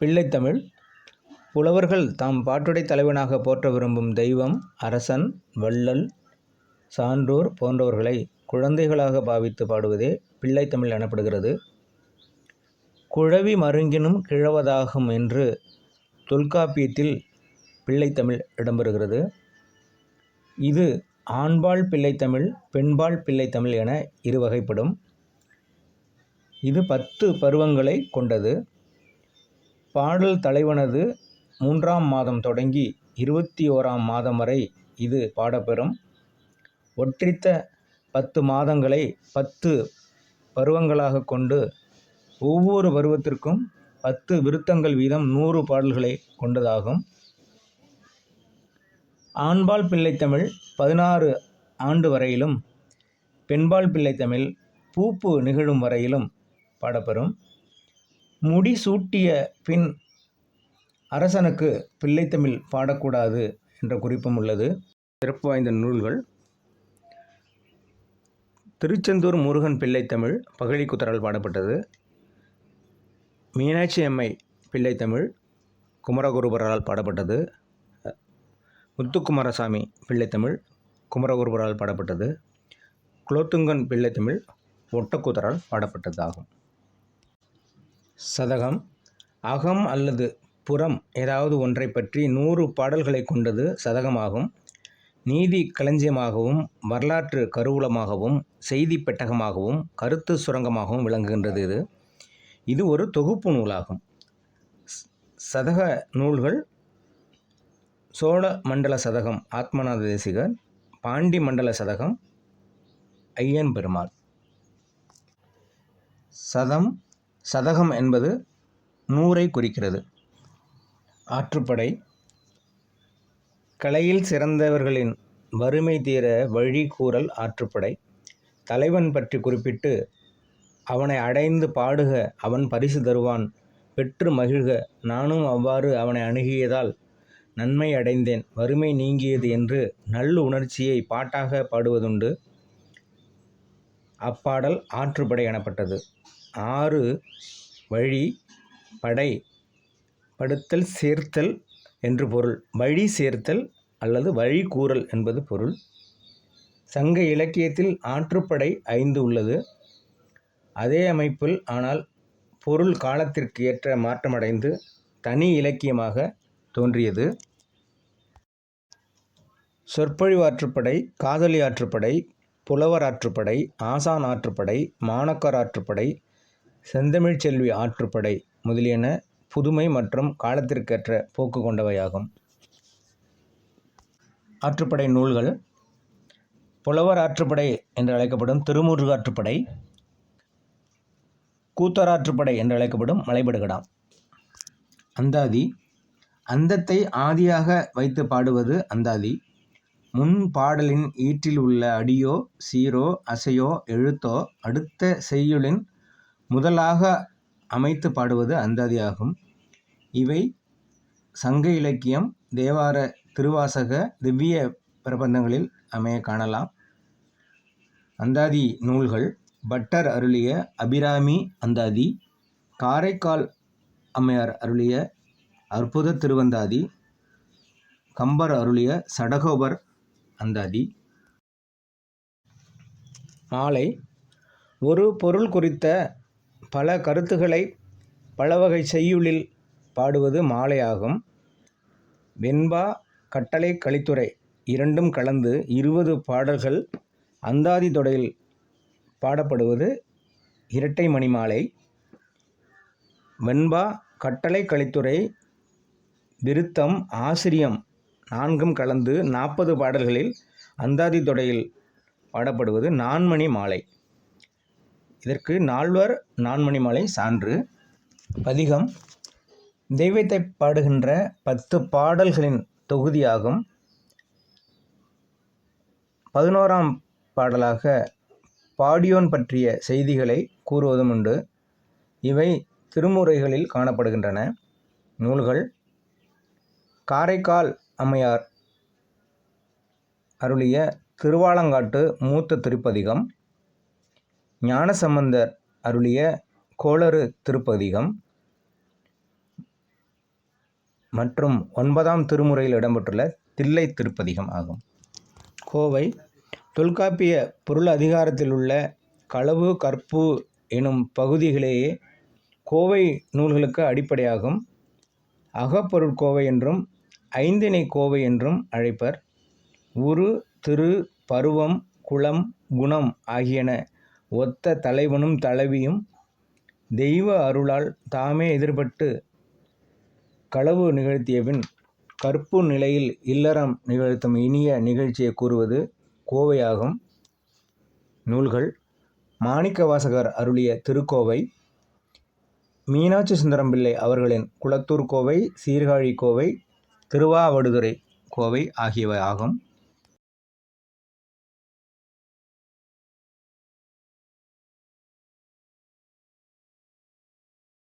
பிள்ளைத்தமிழ். புலவர்கள் தாம் பாட்டுடை தலைவனாகப் போற்ற விரும்பும் தெய்வம் அரசன் வள்ளல் சான்றோர் போன்றவர்களை குழந்தைகளாக பாவித்து பாடுவதே பிள்ளைத்தமிழ் எனப்படுகிறது. குழவி மருங்கினும் கிழவதாகும் என்று தொல்காப்பியத்தில் பிள்ளைத்தமிழ் இடம்பெறுகிறது. இது ஆண்பால் பிள்ளைத்தமிழ் பெண்பால் பிள்ளைத்தமிழ் என இரு வகைப்படும் இது பத்து பருவங்களை கொண்டது. பாடல் தலைவனது மூன்றாம் மாதம் தொடங்கி இருபத்தி ஓராம் மாதம் வரை இது பாடப்பெறும். ஒற்றித்த பத்து மாதங்களை பத்து பருவங்களாகக் கொண்டு ஒவ்வொரு பருவத்திற்கும் பத்து விருத்தங்கள் வீதம் நூறு பாடல்களை கொண்டதாகும். ஆண்பால் பிள்ளைத்தமிழ் பதினாறு ஆண்டு வரையிலும் பெண்பால் பிள்ளைத்தமிழ் பூப்பு நிகழும் வரையிலும் பாடப்பெறும். முடி சூட்டிய பின் அரசனுக்கு பிள்ளைத்தமிழ் பாடக்கூடாது என்ற குறிப்பும் உள்ளது. சிறப்பு வாய்ந்த நூல்கள். திருச்செந்தூர் முருகன் பிள்ளைத்தமிழ் பகழிக்குத்தரால் பாடப்பட்டது. மீனாட்சி அம்மை பிள்ளைத்தமிழ் குமரகுருபரால் பாடப்பட்டது. முத்துக்குமாரசாமி பிள்ளைத்தமிழ் குமரகுருபரால் பாடப்பட்டது. குலோத்துங்கன் பிள்ளைத்தமிழ் ஒட்டக்கூத்தரால் பாடப்பட்டதாகும். சதகம் அகம் அல்லது புறம் ஏதாவது ஒன்றை பற்றி நூறு பாடல்களை கொண்டது சதகமாகும். நீதி களஞ்சியமாகவும் வரலாற்று கருவூலமாகவும் செய்தி பெட்டகமாகவும் கருத்து சுரங்கமாகவும் விளங்குகின்றது இது. இது ஒரு தொகுப்பு நூலாகும். சதக நூல்கள் சோழ மண்டல சதகம் ஆத்மநாத தேசிகர் பாண்டி மண்டல சதகம் ஐயன் பெருமாள். சதம் சதகம் என்பது நூறை குறிக்கிறது. ஆற்றுப்படை. கலையில் சிறந்தவர்களின் வறுமை தீர வழி கூறல் ஆற்றுப்படை. தலைவன் பற்றி குறிப்பிட்டு அவனை அடைந்து பாடுக அவன் பரிசு தருவான். பெற்று மகிழ்க நானும் அவ்வாறு அவனை அணுகியதால் நன்மை அடைந்தேன். வறுமை நீங்கியது என்று நல்ல உணர்ச்சியை பாட்டாக பாடுவதுண்டு. அப்பாடல் ஆற்றுப்படை எனப்பட்டது. ஆறு வழி படை படுத்தல் சேர்த்தல் என்று பொருள். வழி சேர்த்தல் அல்லது வழி கூறல் என்பது பொருள். சங்க இலக்கியத்தில் ஆற்றுப்படை ஐந்து உள்ளது. அதே அமைப்பில் ஆனால் பொருள் காலத்திற்கு ஏற்ற மாற்றமடைந்து தனி இலக்கியமாக தோன்றியது. சொற்பொழிவு ஆற்றுப்படை காதலி ஆற்றுப்படை புலவர் ஆற்றுப்படை ஆசான் ஆற்றுப்படை மாணக்கர் ஆற்றுப்படை செந்தமிழ்ச் செல்வி ஆற்றுப்படை முதலியன புதுமை மற்றும் காலத்திற்கேற்ற போக்கு கொண்டவையாகும். ஆற்றுப்படை நூல்கள் புலவர் ஆற்றுப்படை என்று அழைக்கப்படும் திருமுருகு ஆற்றுப்படை கூத்தராற்றுப்படை என்று அழைக்கப்படும் மலைபடுகடாம் அந்தாதி அந்தத்தை ஆதியாக வைத்து பாடுவது அந்தாதி. முன் பாடலின் ஈற்றில் உள்ள அடியோ சீரோ அசையோ எழுத்தோ அடுத்த செய்யுளின் முதலாக அமைத்து பாடுவது அந்தாதியாகும். இவை சங்க இலக்கியம் தேவார திருவாசக திவ்ய பிரபந்தங்களில் அமைய காணலாம். அந்தாதி நூல்கள் பட்டர் அருளிய அபிராமி அந்தாதி காரைக்கால் அம்மையார் அருளிய அற்புத திருவந்தாதி கம்பர் அருளிய சடகோபர் அந்தாதி மாலை. ஒரு பொருள் குறித்த பல கருத்துக்களை பலவகை செய்யுளில் பாடுவது மாலையாகும். வெண்பா கட்டளை கலித்துறை இரண்டும் கலந்து இருபது பாடல்கள் அந்தாதி தொடையில் பாடப்படுவது இரட்டை மணிமாலை. வெண்பா கட்டளை கலித்துறை விருத்தம் ஆசிரியம் நான்கும் கலந்து நாற்பது பாடல்களில் அந்தாதி தொடையில் பாடப்படுவது நான்மணி மாலை. இதற்கு நால்வர் நான்மணி மாலை சான்று. பதிகம் தெய்வத்தை பாடுகின்ற பத்து பாடல்களின் தொகுதியாகும். பதினோராம் பாடலாக பாடியோன் பற்றிய செய்திகளை கூறுவதும் உண்டு. இவை திருமுறைகளில் காணப்படுகின்றன. நூல்கள் காரைக்கால் அம்மையார் அருளிய திருவாலங்காட்டு மூத்த திருப்பதிகம் ஞானசம்பந்தர் அருளிய கோளறு திருப்பதிகம் மற்றும் ஒன்பதாம் திருமுறையில் இடம்பெற்றுள்ள தில்லை திருப்பதிகம் ஆகும். கோவை தொல்காப்பிய பொருள் அதிகாரத்தில் உள்ள களவு கற்பு எனும் பகுதிகளேயே கோவை நூல்களுக்கு அடிப்படையாகும் அகப்பொருட்கோவை என்றும் ஐந்திணை கோவை என்றும் அழைப்பர். உரு திரு பருவம் குளம் குணம் ஆகியன ஒத்த தலைவனும் தலைவியும் தெய்வ அருளால் தாமே எதிர்பட்டு களவு நிகழ்த்தியபின் கற்பு நிலையில் இல்லறம் நிகழ்த்தும் இனிய நிகழ்ச்சியை கூறுவது கோவையாகும். நூல்கள் மாணிக்கவாசகர் அருளிய திருக்கோவை மீனாட்சி சுந்தரம் பிள்ளை அவர்களின் குளத்தூர் கோவை சீர்காழி கோவை திருவாவடுதுறை கோவை ஆகியவை ஆகும்.